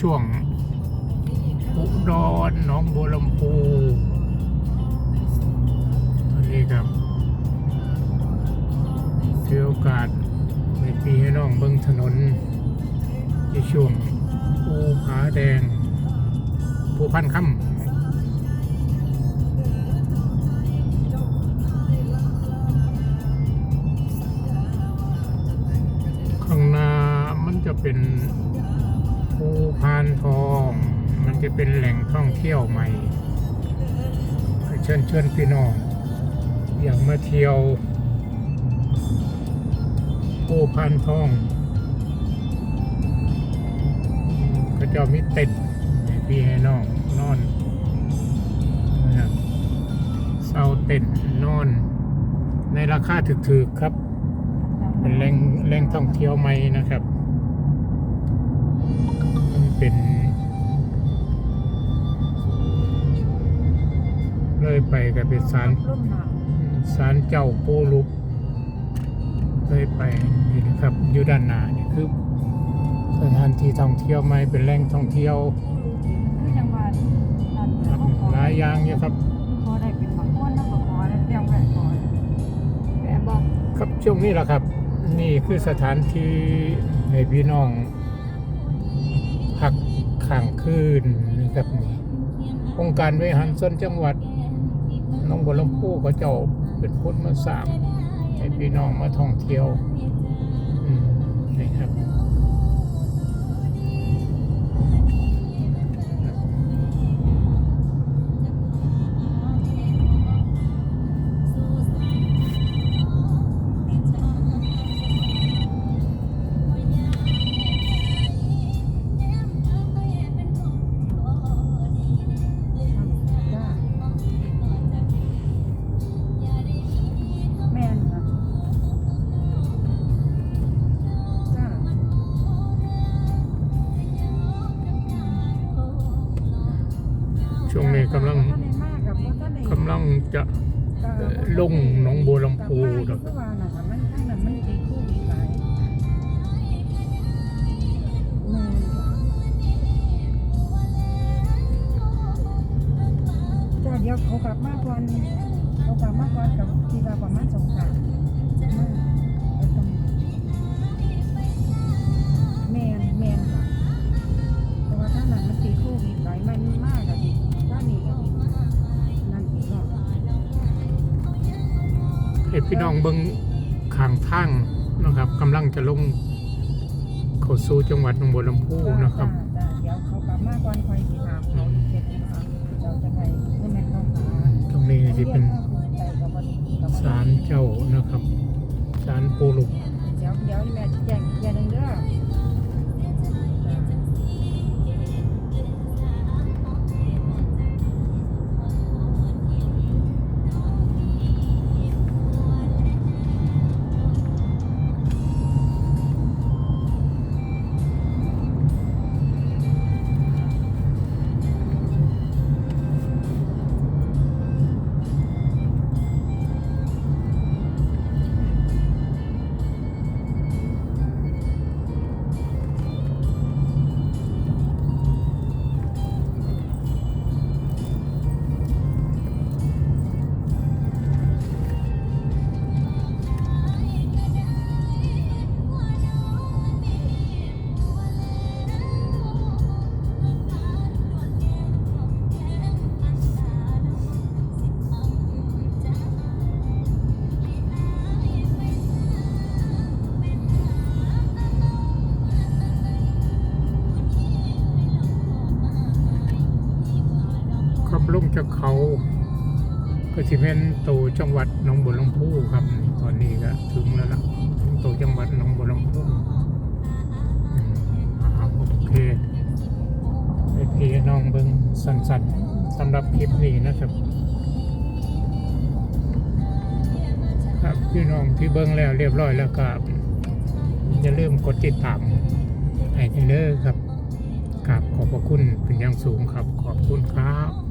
ช่วงอุดรหนองบัวลำพูตอนนี้ครับถือโอกาสในปีให้น้องเบิ้งถนนในช่วงภูผาแดงภูพันค่ำข้างหน้ามันจะเป็น ภูพานทอง มันจะเป็นแหล่งท่องเที่ยวใหม่เชิญเชิญพี่น้องอยากมาเที่ยวภูพานทองก็จะมีเต็นท์ให้พี่ให้น้องนอนนะครับเศร้าเต็นท์นอน ในราคาถูกๆครับ เป็นแหล่งแหล่งท่องเที่ยวใหม่นะครับมัน เป็น เลยไปกับเป็นศาลร่มหนาวศาลเจ้าปูลุกเลยไปนี่นะครับอยู่ด้านหน้านี่คือสถานที่ท่องเที่ยวใหม่เป็นแหล่งท่องเที่ยวคือจังหวัดนั่นครับหลายอย่างอยู่ครับขอได้เป็นบางคนแล้วก็ขอได้เตรียมไว้ขอแต่บอกครับช่วงนี้แหละครับ นี่คือสถานที่ให้พี่น้อง พักข้างคืนนะครับนี่องค์การบริหารส่วนจังหวัดน้องบัวลำพูเขาเจ้าเป็นคนมาสร้างให้พี่น้องมาท่องเที่ยวนี่ครับ ช่วงนี้กำลังกำลังจะเอ่อลงหนองบัวลำพูนะนะคครัรับบว่าน่ะค่ะมันทั้งนั้นมันดีคู่ดีหลายแม่เดี๋ยวเขากลับมาก่อนเขากลับมาก่อนกับที่ว่าประมาณสงกรานต์ม พี่น้องเบิ้งข้างทางนะครับกำลังจะลงเข้าสู่จังหวัดหนองบัวลำพูนะครับจ้าเดี๋ยวเขากลับมาก่อนคอยสิถามเขาเสร็จนะคะเราจะไปเพื่อแม่ต้องหาตรงนี้ที่เป็นใจกั เขาก็สิเป็นตัวจังหวัดหนองบัวลำพูครับตอนนี้ก็ถึงแล้วล่ะถึงตัวจังหวัดหนองบัวลำพูอืมอ่าโอเคให้พี่น้องเบิ้งสั้นๆสำหรับคลิปนี้นะครับครับพี่น้องที่เบิ้งแล้วเรียบร้อยแล้วก็อย่าลืมกดติดตามให้เด้อครับกราบขอบพระคุณเป็นอย่างสูงครับ ขอบคุณครับ